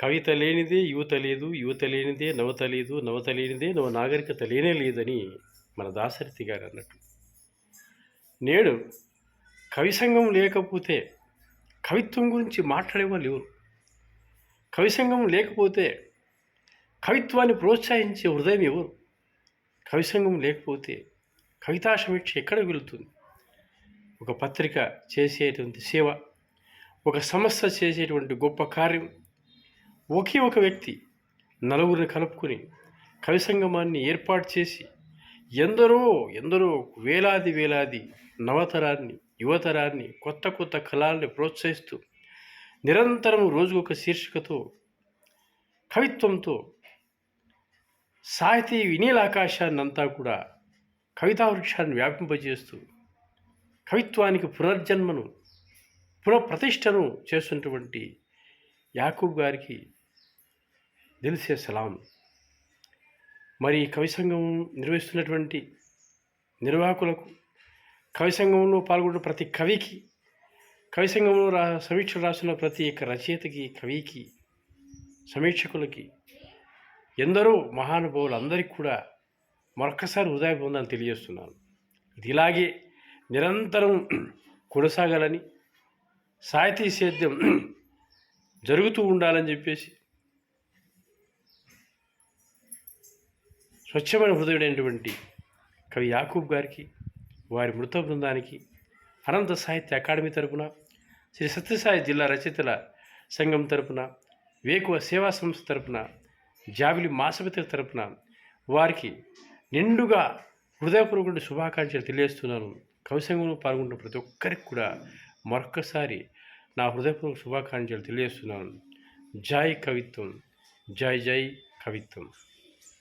కవిత లేనిదే యువత లేదు యువత లేనిదే నవత లేదు నవత లేనిదే నవ నాగరికత లేనే లేదని మన దాశరథి గారు అన్నట్టు. నేడు కవి సంఘం లేకపోతే కవిత్వం గురించి మాట్లాడేవాళ్ళు ఎవరు? కవి సంఘం లేకపోతే కవిత్వాన్ని ప్రోత్సహించే హృదయం ఎవరు? కవి సంఘం లేకపోతే కవితా సమీక్ష ఎక్కడ వెళుతుంది? ఒక పత్రిక చేసేటువంటి సేవ ఒక సంస్థ చేసేటువంటి గొప్ప కార్యం ఒకే ఒక వ్యక్తి నలుగురిని కలుపుకొని కవి సంగమాన్ని ఏర్పాటు చేసి ఎందరో ఎందరో వేలాది వేలాది నవతరాన్ని యువతరాన్ని కొత్త కొత్త కళల్ని ప్రోత్సహిస్తూ నిరంతరం రోజుకొక శీర్షికతో కవిత్వంతో సాహితీ వినీలాకాశాన్ని అంతా కూడా కవితా వృక్షాన్ని వ్యాపింపజేస్తూ కవిత్వానికి పునర్జన్మను పునఃప్రతిష్టను చేస్తున్నటువంటి యాకూబ్ గారికి దిల్సే సలాం. మరి ఈ కవి సంఘం నిర్వహిస్తున్నటువంటి నిర్వాహకులకు కవి సంఘంలో పాల్గొన్న ప్రతి కవికి కవి సంఘంలో రా సమీక్ష రాసిన ప్రతి ఒక్క రచయితకి కవికి సమీక్షకులకి ఎందరో మహానుభావులందరికీ కూడా మరొక్కసారి హృదయబంధాలు తెలియజేస్తున్నాను. ఇది ఇలాగే నిరంతరం కొనసాగాలని సాహితీ సేద్యం జరుగుతూ ఉండాలని చెప్పేసి స్వచ్ఛమైన హృదయుడైనటువంటి కవి యాకూబ్ గారికి వారి మృత బృందానికి అనంత సాహిత్య అకాడమీ తరపున శ్రీ సత్యసాయి జిల్లా రచయితల సంఘం తరపున వేకువ సేవా సంస్థ తరపున జాబిలి మాసపతి తరపున వారికి నిండుగా హృదయపూర్వక శుభాకాంక్షలు తెలియజేస్తున్నాను. కవి సంఘంలో పాల్గొంటున్న ప్రతి ఒక్కరికి కూడా మరొక్కసారి నా హృదయపూర్వక శుభాకాంక్షలు తెలియజేస్తున్నాను. జై కవిత్వం. జై జై కవిత్వం.